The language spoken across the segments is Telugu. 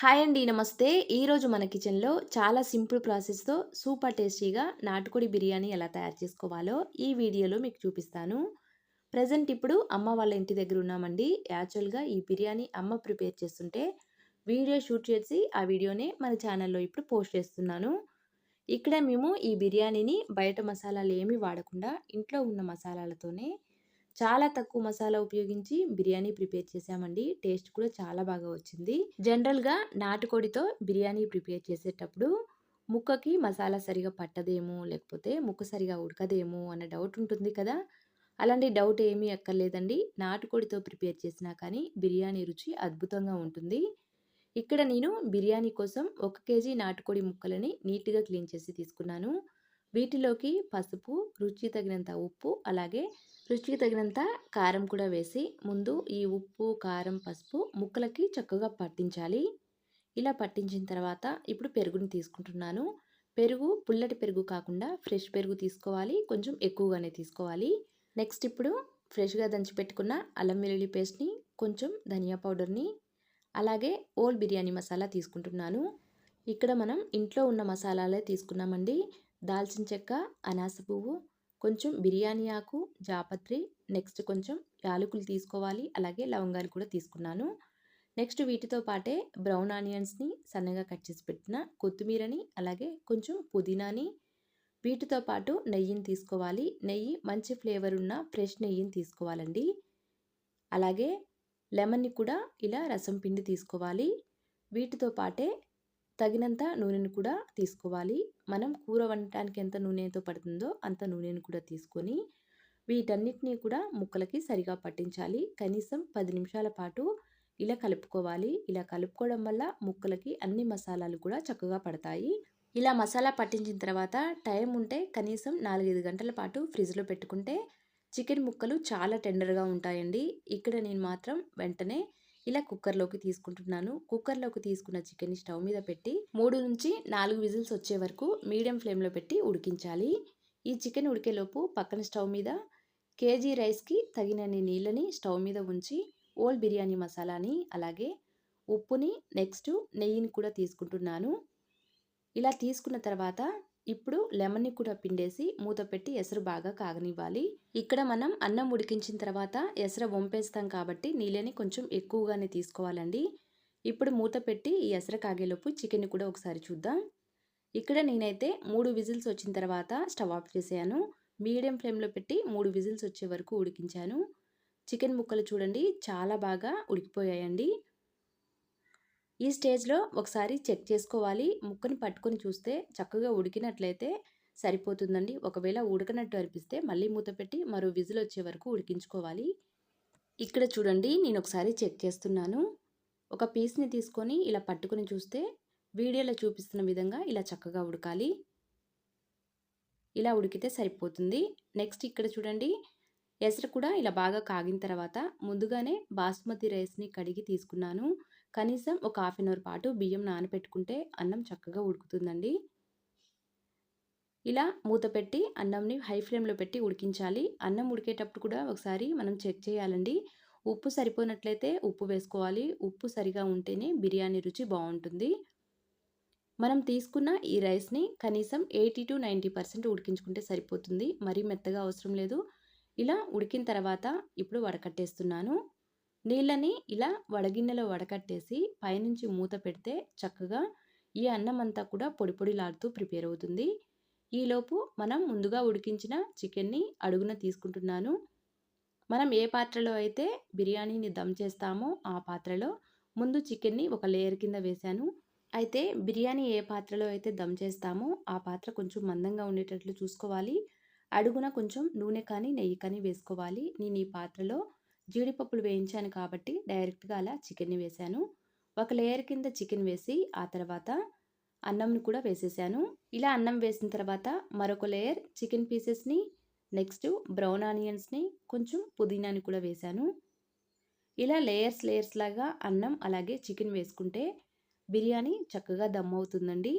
హాయ్ అండి నమస్తే. ఈరోజు మన కిచెన్లో చాలా సింపుల్ ప్రాసెస్తో సూపర్ టేస్టీగా నాటుకోడి బిర్యానీ ఎలా తయారు చేసుకోవాలో ఈ వీడియోలో మీకు చూపిస్తాను. ప్రజెంట్ ఇప్పుడు అమ్మ వాళ్ళ ఇంటి దగ్గర ఉన్నామండి. యాక్చువల్గా ఈ బిర్యానీ అమ్మ ప్రిపేర్ చేస్తుంటే వీడియో షూట్ చేసి ఆ వీడియోనే మన ఛానల్లో ఇప్పుడు పోస్ట్ చేస్తున్నాను. ఇక్కడ మేము ఈ బిర్యానీని బయట మసాలాలు ఏమీ వాడకుండా ఇంట్లో ఉన్న మసాలాలతోనే చాలా తక్కువ మసాలా ఉపయోగించి బిర్యానీ ప్రిపేర్ చేసామండి. టేస్ట్ కూడా చాలా బాగా వచ్చింది. జనరల్గా నాటుకోడితో బిర్యానీ ప్రిపేర్ చేసేటప్పుడు ముక్కకి మసాలా సరిగా పట్టదేమో లేకపోతే ముక్క సరిగా ఉడకదేమో అన్న డౌట్ ఉంటుంది కదా! అలాంటి డౌట్ ఏమీ ఎక్కర్లేదండి నాటుకోడితో ప్రిపేర్ చేసినా కానీ బిర్యానీ రుచి అద్భుతంగా ఉంటుంది. ఇక్కడ నేను బిర్యానీ కోసం ఒక కేజీ నాటుకోడి ముక్కలని నీట్గా క్లీన్ చేసి తీసుకున్నాను. వీటిలోకి పసుపు రుచి తగినంత ఉప్పు అలాగే రుచికి తగినంత కారం కూడా వేసి ముందు ఈ ఉప్పు కారం పసుపు ముక్కలకి చక్కగా పట్టించాలి. ఇలా పట్టించిన తర్వాత ఇప్పుడు పెరుగుని తీసుకుంటున్నాను. పెరుగు పుల్లటి పెరుగు కాకుండా ఫ్రెష్ పెరుగు తీసుకోవాలి. కొంచెం ఎక్కువగానే తీసుకోవాలి. నెక్స్ట్ ఇప్పుడు ఫ్రెష్గా దంచి పెట్టుకున్న అల్లం వెల్లుల్లి పేస్ట్ని కొంచెం ధనియా పౌడర్ని అలాగే ఓల్ బిర్యానీ మసాలా తీసుకుంటున్నాను. ఇక్కడ మనం ఇంట్లో ఉన్న మసాలాలే తీసుకున్నామండి. దాల్చిన చెక్క అనాస పువ్వు కొంచెం బిర్యానీ ఆకు జాపత్రి నెక్స్ట్ కొంచెం యాలకులు తీసుకోవాలి. అలాగే లవంగాలు కూడా తీసుకున్నాను. నెక్స్ట్ వీటితో పాటే బ్రౌన్ ఆనియన్స్ని సన్నగా కట్ చేసి పెట్టిన కొత్తిమీరని అలాగే కొంచెం పుదీనాని వీటితో పాటు నెయ్యిని తీసుకోవాలి. నెయ్యి మంచి ఫ్లేవర్ ఉన్న ఫ్రెష్ నెయ్యిని తీసుకోవాలండి. అలాగే లెమన్ని కూడా ఇలా రసం పిండి తీసుకోవాలి. వీటితో పాటే తగినంత నూనెను కూడా తీసుకోవాలి. మనం కూర వండటానికి ఎంత నూనెతో పడుతుందో అంత నూనెను కూడా తీసుకొని వీటన్నిటినీ కూడా ముక్కలకి సరిగా పట్టించాలి. కనీసం పది నిమిషాల పాటు ఇలా కలుపుకోవాలి. ఇలా కలుపుకోవడం వల్ల ముక్కలకి అన్ని మసాలాలు కూడా చక్కగా పడతాయి. ఇలా మసాలా పట్టించిన తర్వాత టైం ఉంటే కనీసం నాలుగైదు గంటల పాటు ఫ్రిడ్జ్లో పెట్టుకుంటే చికెన్ ముక్కలు చాలా టెండర్గా ఉంటాయండి. ఇక్కడ నేను మాత్రం వెంటనే ఇలా కుక్కర్లోకి తీసుకుంటున్నాను. కుక్కర్లోకి తీసుకున్న చికెన్ స్టవ్ మీద పెట్టి మూడు నుంచి నాలుగు విజిల్స్ వచ్చే వరకు మీడియం ఫ్లేమ్లో పెట్టి ఉడికించాలి. ఈ చికెన్ ఉడికేలోపు పక్కన స్టవ్ మీద కేజీ రైస్కి తగినన్ని నీళ్ళని స్టవ్ మీద ఉంచి ఓల్ బిర్యానీ మసాలాని అలాగే ఉప్పుని నెక్స్ట్ నెయ్యిని కూడా తీసుకుంటున్నాను. ఇలా తీసుకున్న తర్వాత ఇప్పుడు లెమన్ని కూడా పిండేసి మూత పెట్టి ఎసరు బాగా కాగనివ్వాలి. ఇక్కడ మనం అన్నం ఉడికించిన తర్వాత ఎసర వంపేస్తాం కాబట్టి నీళ్ళని కొంచెం ఎక్కువగానే తీసుకోవాలండి. ఇప్పుడు మూత పెట్టి ఈ ఎసర కాగేలోపు చికెన్ కూడా ఒకసారి చూద్దాం. ఇక్కడ నేనైతే మూడు విజిల్స్ వచ్చిన తర్వాత స్టవ్ ఆఫ్ చేసాను మీడియం ఫ్లేమ్లో పెట్టి మూడు విజిల్స్ వచ్చే వరకు ఉడికించాను. చికెన్ ముక్కలు చూడండి చాలా బాగా ఉడికిపోయాయండి. ఈ స్టేజ్లో ఒకసారి చెక్ చేసుకోవాలి. ముక్కని పట్టుకొని చూస్తే చక్కగా ఉడికినట్లయితే సరిపోతుందండి. ఒకవేళ ఉడకనట్టు అనిపిస్తే మళ్ళీ మూత పెట్టి మరో విజిల్ వచ్చే వరకు ఉడికించుకోవాలి. ఇక్కడ చూడండి నేను ఒకసారి చెక్ చేస్తున్నాను. ఒక పీస్ని తీసుకొని ఇలా పట్టుకొని చూస్తే వీడియోలో చూపిస్తున్న విధంగా ఇలా చక్కగా ఉడకాలి. ఇలా ఉడికితే సరిపోతుంది. నెక్స్ట్ ఇక్కడ చూడండి ఎసరు కూడా ఇలా బాగా కాగిన తర్వాత ముందుగానే బాస్మతి రైస్ని కడిగి తీసుకున్నాను. కనీసం ఒక హాఫ్ అన్ అవర్ పాటు బియ్యం నానబెట్టుకుంటే అన్నం చక్కగా ఉడుకుతుందండి. ఇలా మూత పెట్టి అన్నంని హై ఫ్లేమ్లో పెట్టి ఉడికించాలి. అన్నం ఉడికేటప్పుడు కూడా ఒకసారి మనం చెక్ చేయాలండి. ఉప్పు సరిపోయినట్లయితే ఉప్పు వేసుకోవాలి. ఉప్పు సరిగా ఉంటేనే బిర్యానీ రుచి బాగుంటుంది. మనం తీసుకున్న ఈ రైస్ని కనీసం ఎయిటీ టు నైంటీ పర్సెంట్ ఉడికించుకుంటే సరిపోతుంది. మరీ మెత్తగా అవసరం లేదు. ఇలా ఉడికిన తర్వాత ఇప్పుడు వడకట్టేస్తున్నాను. నీళ్ళని ఇలా వడగిన్నెలో వడకట్టేసి పైనుంచి మూత పెడితే చక్కగా ఈ అన్నం అంతా కూడా పొడి పొడిలాడుతూ ప్రిపేర్ అవుతుంది. ఈలోపు మనం ముందుగా ఉడికించిన చికెన్ని అడుగున తీసుకుంటున్నాను. మనం ఏ పాత్రలో అయితే బిర్యానీని దమ్ చేస్తామో ఆ పాత్రలో ముందు చికెన్ని ఒక లేయర్ కింద వేశాను. అయితే బిర్యానీ ఏ పాత్రలో అయితే దమ్ చేస్తామో ఆ పాత్ర కొంచెం మందంగా ఉండేటట్లు చూసుకోవాలి. అడుగున కొంచెం నూనె కానీ నెయ్యి కానీ వేసుకోవాలి. నేను ఈ పాత్రలో జీడిపప్పులు వేయించాను కాబట్టి డైరెక్ట్గా అలా చికెన్ని వేశాను ఒక లేయర్ కింద చికెన్ వేసి ఆ తర్వాత అన్నంని కూడా వేసేసాను. ఇలా అన్నం వేసిన తర్వాత మరొక లేయర్ చికెన్ పీసెస్ని నెక్స్ట్ బ్రౌన్ ఆనియన్స్ని కొంచెం పుదీనాని కూడా వేశాను ఇలా లేయర్స్ లేయర్స్ లాగా అన్నం అలాగే చికెన్ వేసుకుంటే బిర్యానీ చక్కగా దమ్ అవుతుందండి.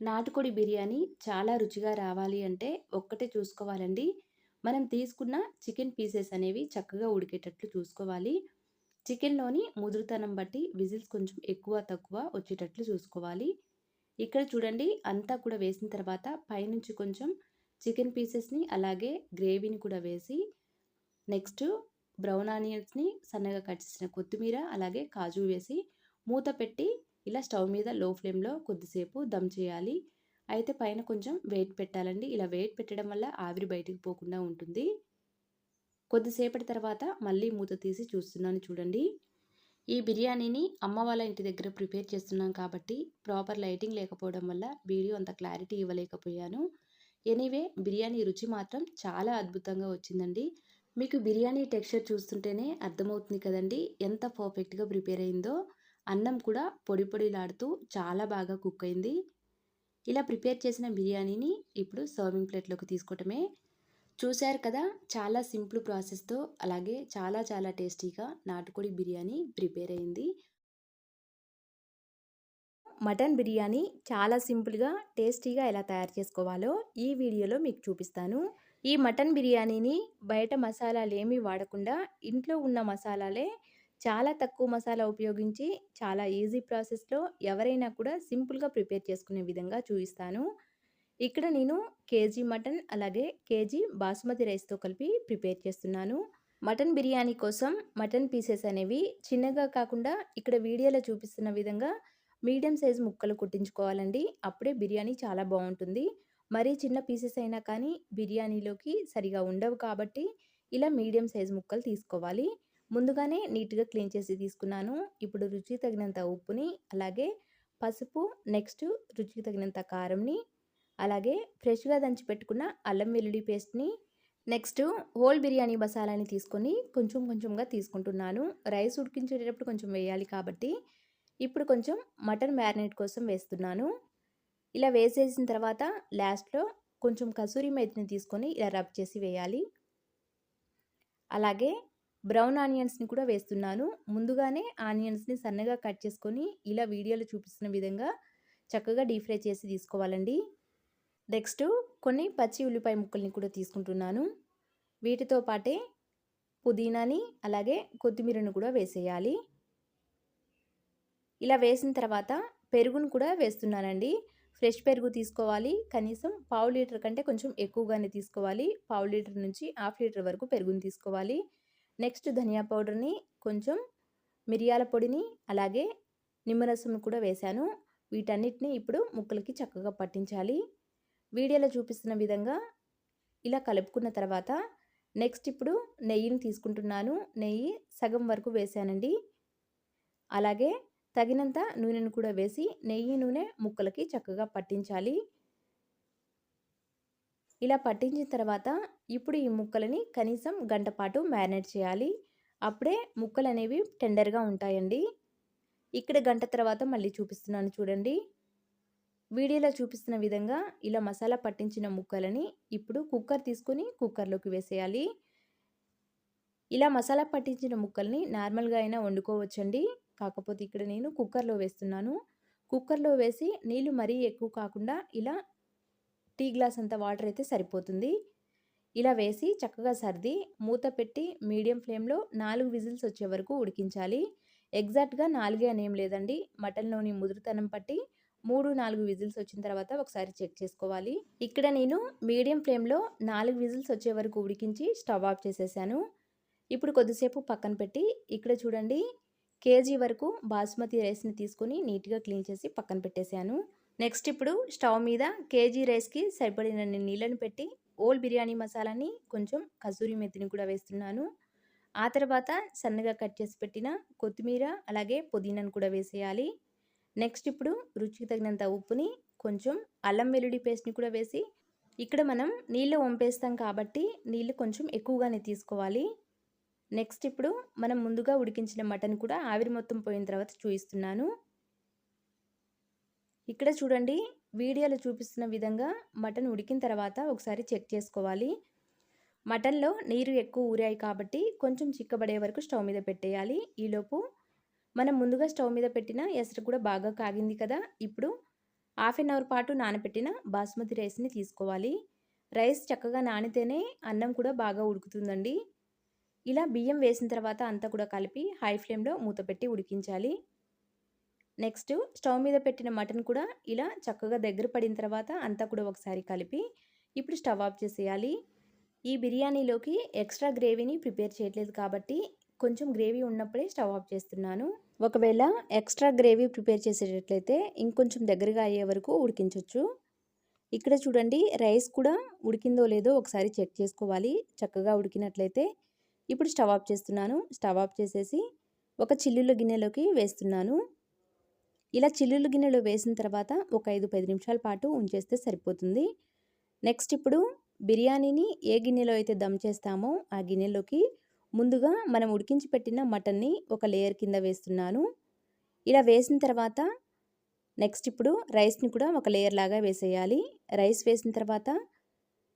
నాటుకోడి బిర్యానీ చాలా రుచిగా రావాలి అంటే ఒక్కటే చూసుకోవాలండి. మనం తీసుకున్న చికెన్ పీసెస్ అనేవి చక్కగా ఉడికేటట్లు చూసుకోవాలి చికెన్‌లోని ముదురుతనం బట్టి విజిల్స్ కొంచెం ఎక్కువ, తక్కువ వచ్చేటట్లు చూసుకోవాలి. ఇక్కడ చూడండి అంతా కూడా వేసిన తర్వాత పైనుంచి కొంచెం చికెన్ పీసెస్‌ని అలాగే గ్రేవీని కూడా వేసి నెక్స్ట్ బ్రౌన్ ఆనియన్స్‌ని సన్నగా కట్ చేసిన కొత్తిమీర అలాగే కాజు వేసి మూత పెట్టి ఇలా స్టవ్ మీద లో ఫ్లేమ్‌లో కొద్దిసేపు దమ్ చేయాలి. అయితే పైన కొంచెం వెయిట్ పెట్టాలండి. ఇలా వెయిట్ పెట్టడం వల్ల ఆవిరి బయటికి పోకుండా ఉంటుంది. కొద్దిసేపటి తర్వాత మళ్ళీ మూత తీసి చూస్తున్నాను చూడండి. ఈ బిర్యానీని అమ్మ వాళ్ళ ఇంటి దగ్గర ప్రిపేర్ చేస్తున్నాం కాబట్టి ప్రాపర్ లైటింగ్ లేకపోవడం వల్ల వీడియో అంత క్లారిటీ ఇవ్వలేకపోయాను. ఎనీవే బిర్యానీ రుచి మాత్రం చాలా అద్భుతంగా వచ్చిందండి. మీకు బిర్యానీ టెక్స్చర్ చూస్తుంటేనే అర్థమవుతుంది కదండీ! ఎంత పర్ఫెక్ట్‌గా ప్రిపేర్ అయిందో. అన్నం కూడా పొడి పొడిలాడుతూ చాలా బాగా కుక్ అయింది. ఇలా ప్రిపేర్ చేసిన బిర్యానీని ఇప్పుడు సర్వింగ్ ప్లేట్‌లోకి తీసుకోవటమే. చూశారు కదా! చాలా సింపుల్ ప్రాసెస్‌తో అలాగే చాలా చాలా టేస్టీగా నాటుకోడి బిర్యానీ ప్రిపేర్ అయింది. మటన్ బిర్యానీ చాలా సింపుల్‌గా, టేస్టీగా ఎలా తయారు చేసుకోవాలో ఈ వీడియోలో మీకు చూపిస్తాను. ఈ మటన్ బిర్యానీని బయట మసాలాలు ఏమీ వాడకుండా ఇంట్లో ఉన్న మసాలాలే చాలా తక్కువ మసాలా ఉపయోగించి చాలా ఈజీ ప్రాసెస్‌లో ఎవరైనా కూడా సింపుల్‌గా ప్రిపేర్ చేసుకునే విధంగా చూపిస్తాను. ఇక్కడ నేను కేజీ మటన్ అలాగే కేజీ బాస్మతి రైస్‌తో కలిపి ప్రిపేర్ చేస్తున్నాను. మటన్ బిర్యానీ కోసం మటన్ పీసెస్ అనేవి చిన్నగా కాకుండా ఇక్కడ వీడియోలో చూపిస్తున్న విధంగా మీడియం సైజ్ ముక్కలు కుట్టించుకోవాలండి. అప్పుడే బిర్యానీ చాలా బాగుంటుంది మరీ చిన్న పీసెస్ అయినా కానీ బిర్యానీలోకి సరిగా ఉండవు కాబట్టి ఇలా మీడియం సైజ్ ముక్కలు తీసుకోవాలి. ముందుగానే నీట్‌గా క్లీన్ చేసి తీసుకున్నాను. ఇప్పుడు రుచికి తగినంత ఉప్పుని, అలాగే పసుపు, నెక్స్ట్ రుచికి తగినంత కారంని, అలాగే ఫ్రెష్‌గా దంచి పెట్టుకున్న అల్లం వెల్లుల్లి పేస్ట్‌ని, నెక్స్ట్ హోల్ బిర్యానీ మసాలాని తీసుకొని కొంచెం కొంచెంగా తీసుకుంటున్నాను. రైస్ ఉడికించేటప్పుడు కొంచెం వేయాలి కాబట్టి ఇప్పుడు కొంచెం మటన్ మ్యారినేట్ కోసం వేస్తున్నాను. ఇలా వేసేసిన తర్వాత లాస్ట్‌లో కొంచెం కసూరి మేతిని తీసుకొని ఇలా రబ్ చేసి వేయాలి. అలాగే బ్రౌన్ ఆనియన్స్‌ని కూడా వేస్తున్నాను. ముందుగానే ఆనియన్స్‌ని సన్నగా కట్ చేసుకొని ఇలా వీడియోలో చూపిస్తున్న విధంగా చక్కగా డీప్ ఫ్రై చేసి తీసుకోవాలండి. నెక్స్ట్ కొన్ని పచ్చి ఉల్లిపాయ ముక్కల్ని కూడా తీసుకుంటున్నాను. వీటితో పాటే పుదీనాని అలాగే కొత్తిమీరను కూడా వేసేయాలి. ఇలా వేసిన తర్వాత పెరుగును కూడా వేస్తున్నానండి. ఫ్రెష్ పెరుగు తీసుకోవాలి. కనీసం పావు లీటర్ కంటే కొంచెం ఎక్కువగానే తీసుకోవాలి. పావు లీటర్ నుంచి హాఫ్ లీటర్ వరకు పెరుగుని తీసుకోవాలి. నెక్స్ట్ ధనియా పౌడర్‌ని, కొంచెం మిరియాల పొడిని, అలాగే నిమ్మరసం కూడా వేశాను. వీటన్నిటిని ఇప్పుడు ముక్కలకి చక్కగా పట్టించాలి. వీడియోలో చూపిస్తున్న విధంగా ఇలా కలుపుకున్న తర్వాత నెక్స్ట్ ఇప్పుడు నెయ్యిని తీసుకుంటున్నాను. నెయ్యి సగం వరకు వేశానండి. అలాగే తగినంత నూనెను కూడా వేసి నెయ్యి, నూనె ముక్కలకి చక్కగా పట్టించాలి. ఇలా పట్టించిన తర్వాత ఇప్పుడు ఈ ముక్కలని కనీసం గంట పాటు మ్యారినేట్ చేయాలి. అప్పుడే ముక్కలు అనేవి టెండర్‌గా ఉంటాయండి. ఇక్కడ గంట తర్వాత మళ్ళీ చూపిస్తున్నాను చూడండి. వీడియోలో చూపిస్తున్న విధంగా ఇలా మసాలా పట్టించిన ముక్కలని ఇప్పుడు కుక్కర్ తీసుకొని కుక్కర్‌లోకి వేసేయాలి. ఇలా మసాలా పట్టించిన ముక్కల్ని నార్మల్‌గా అయినా వండుకోవచ్చండి. కాకపోతే ఇక్కడ నేను కుక్కర్‌లో వేస్తున్నాను. కుక్కర్‌లో వేసి నీళ్ళు మరీ ఎక్కువ కాకుండా ఇలా టీ గ్లాస్ అంత వాటర్ అయితే సరిపోతుంది. ఇలా వేసి చక్కగా సర్ది మూత పెట్టి మీడియం ఫ్లేమ్‌లో నాలుగు విజిల్స్ వచ్చే వరకు ఉడికించాలి. ఎగ్జాక్ట్‌గా నాలుగే అని ఏం లేదండి. మటన్‌లోని ముదురుతనం పట్టి 3, 4 విజిల్స్ వచ్చిన తర్వాత ఒకసారి చెక్ చేసుకోవాలి. ఇక్కడ నేను మీడియం ఫ్లేమ్‌లో నాలుగు విజిల్స్ వచ్చే వరకు ఉడికించి స్టవ్ ఆఫ్ చేసేసాను. ఇప్పుడు కొద్దిసేపు పక్కన పెట్టి ఇక్కడ చూడండి కేజీ వరకు బాస్మతి రైస్‌ని తీసుకొని నీట్‌గా క్లీన్ చేసి పక్కన పెట్టేసాను. నెక్స్ట్ ఇప్పుడు స్టవ్ మీద కేజీ రైస్‌కి సరిపడినన్ని నీళ్ళని పెట్టి ఓల్ బిర్యానీ మసాలాని, కొంచెం కసూరి మెత్తిని కూడా వేస్తున్నాను. ఆ తర్వాత సన్నగా కట్ చేసి పెట్టిన కొత్తిమీర, అలాగే పుదీనాను కూడా వేసేయాలి. నెక్స్ట్ ఇప్పుడు రుచికి తగినంత ఉప్పుని, కొంచెం అల్లం వెల్లుల్లి పేస్ట్‌ని కూడా వేసి ఇక్కడ మనం నీళ్ళు వంపేస్తాం కాబట్టి నీళ్ళు కొంచెం ఎక్కువగానే తీసుకోవాలి. నెక్స్ట్ ఇప్పుడు మనం ముందుగా ఉడికించిన మటన్ కూడా ఆవిరి మొత్తం పోయిన తర్వాత చూయిస్తున్నాను. ఇక్కడ చూడండి వీడియోలో చూపిస్తున్న విధంగా మటన్ ఉడికిన తర్వాత ఒకసారి చెక్ చేసుకోవాలి. మటన్‌లో నీరు ఎక్కువ ఊరాయి కాబట్టి కొంచెం చిక్కబడే వరకు స్టవ్ మీద పెట్టేయాలి. ఈలోపు మనం ముందుగా స్టవ్ మీద పెట్టిన ఎసరు కూడా బాగా కాగింది కదా! ఇప్పుడు హాఫ్ ఎన్ అవర్ పాటు నానబెట్టిన బాస్మతి రైస్‌ని తీసుకోవాలి. రైస్ చక్కగా నానితేనే అన్నం కూడా బాగా ఉడుకుతుందండి. ఇలా బియ్యం వేసిన తర్వాత అంతా కూడా కలిపి హై ఫ్లేమ్‌లో మూత పెట్టి ఉడికించాలి. నెక్స్ట్ స్టవ్ మీద పెట్టిన మటన్ కూడా ఇలా చక్కగా దగ్గర పడిన తర్వాత అంతా కూడా ఒకసారి కలిపి ఇప్పుడు స్టవ్ ఆఫ్ చేసేయాలి. ఈ బిర్యానీలోకి ఎక్స్ట్రా గ్రేవీని ప్రిపేర్ చేయట్లేదు కాబట్టి కొంచెం గ్రేవీ ఉన్నప్పుడే స్టవ్ ఆఫ్ చేస్తున్నాను. ఒకవేళ ఎక్స్ట్రా గ్రేవీ ప్రిపేర్ చేసేటట్లయితే ఇంకొంచెం దగ్గరగా అయ్యే వరకు ఉడికించవచ్చు ఇక్కడ చూడండి రైస్ కూడా ఉడికిందో లేదో ఒకసారి చెక్ చేసుకోవాలి. చక్కగా ఉడికినట్లయితే ఇప్పుడు స్టవ్ ఆఫ్ చేస్తున్నాను. స్టవ్ ఆఫ్ చేసేసి ఒక చిల్లుల గిన్నెలోకి వేస్తున్నాను. ఇలా చిల్లులు గిన్నెలో వేసిన తర్వాత ఒక 5, 10 నిమిషాల పాటు ఉంచేస్తే సరిపోతుంది. నెక్స్ట్ ఇప్పుడు బిర్యానీని ఏ గిన్నెలో అయితే దమ్ చేస్తామో ఆ గిన్నెలోకి ముందుగా మనం ఉడికించి పెట్టిన మటన్‌ని ఒక లేయర్ కింద వేస్తున్నాను. ఇలా వేసిన తర్వాత నెక్స్ట్ ఇప్పుడు రైస్‌ని కూడా ఒక లేయర్ లాగా వేసేయాలి. రైస్ వేసిన తర్వాత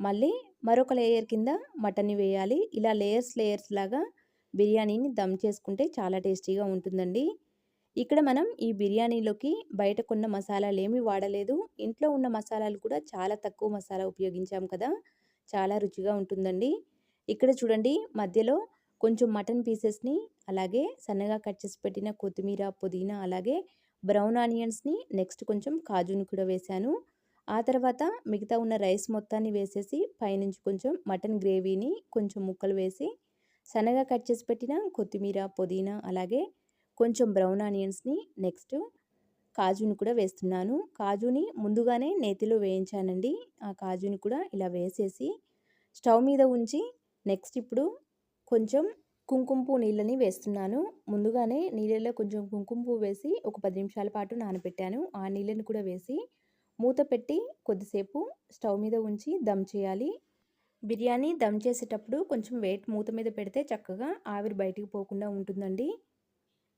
మళ్ళీ మరొక లేయర్ కింద మటన్‌ని వేయాలి. ఇలా లేయర్స్ లేయర్స్ లాగా బిర్యానీని దమ్ చేసుకుంటే చాలా టేస్టీగా ఉంటుందండి. ఇక్కడ మనం ఈ బిర్యానీలోకి బయటకున్న మసాలాలు ఏమీ వాడలేదు. ఇంట్లో ఉన్న మసాలాలు కూడా చాలా తక్కువ మసాలా ఉపయోగించాం కదా! చాలా రుచిగా ఉంటుందండి. ఇక్కడ చూడండి మధ్యలో కొంచెం మటన్ పీసెస్‌ని అలాగే సన్నగా కట్ చేసి పెట్టిన కొత్తిమీర, పుదీనా అలాగే బ్రౌన్ ఆనియన్స్‌ని నెక్స్ట్ కొంచెం కాజుని కూడా వేశాను. ఆ తర్వాత మిగతా ఉన్న రైస్ మొత్తాన్ని వేసేసి పైనుంచి కొంచెం మటన్ గ్రేవీని కొంచెం ముక్కలు వేసి సన్నగా కట్ చేసి పెట్టిన కొత్తిమీర, పుదీనా అలాగే కొంచెం బ్రౌన్ ఆనియన్స్‌ని నెక్స్ట్ కాజుని కూడా వేస్తున్నాను. కాజుని ముందుగానే నేతిలో వేయించానండి. ఆ కాజుని కూడా ఇలా వేసేసి స్టవ్ మీద ఉంచి నెక్స్ట్ ఇప్పుడు కొంచెం కుంకుమ పువ్వు నీళ్ళని వేస్తున్నాను. ముందుగానే నీళ్ళలో కొంచెం కుంకుమ పువ్వు వేసి ఒక పది నిమిషాల పాటు నానబెట్టాను. ఆ నీళ్ళని కూడా వేసి మూత పెట్టి కొద్దిసేపు స్టవ్ మీద ఉంచి దమ్ చేయాలి. బిర్యానీ దమ్ చేసేటప్పుడు కొంచెం వెయిట్ మూత మీద పెడితే చక్కగా ఆవిరి బయటికి పోకుండా ఉంటుందండి.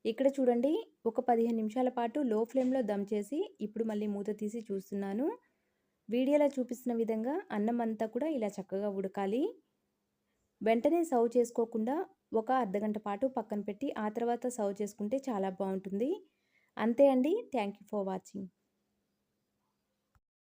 ఇక్కడ చూడండి ఒక 15 నిమిషాల పాటు లో ఫ్లేమ్‌లో దమ్ చేసి ఇప్పుడు మళ్ళీ మూత తీసి చూస్తున్నాను. వీడియోలో చూపిస్తున్న విధంగా అన్నం అంతా కూడా ఇలా చక్కగా ఉడకాలి. వెంటనే సర్వ్ చేసుకోకుండా ఒక అర్ధగంట పాటు పక్కన పెట్టి ఆ తర్వాత సర్వ్ చేసుకుంటే చాలా బాగుంటుంది అంతే అండి. Thank you for watching.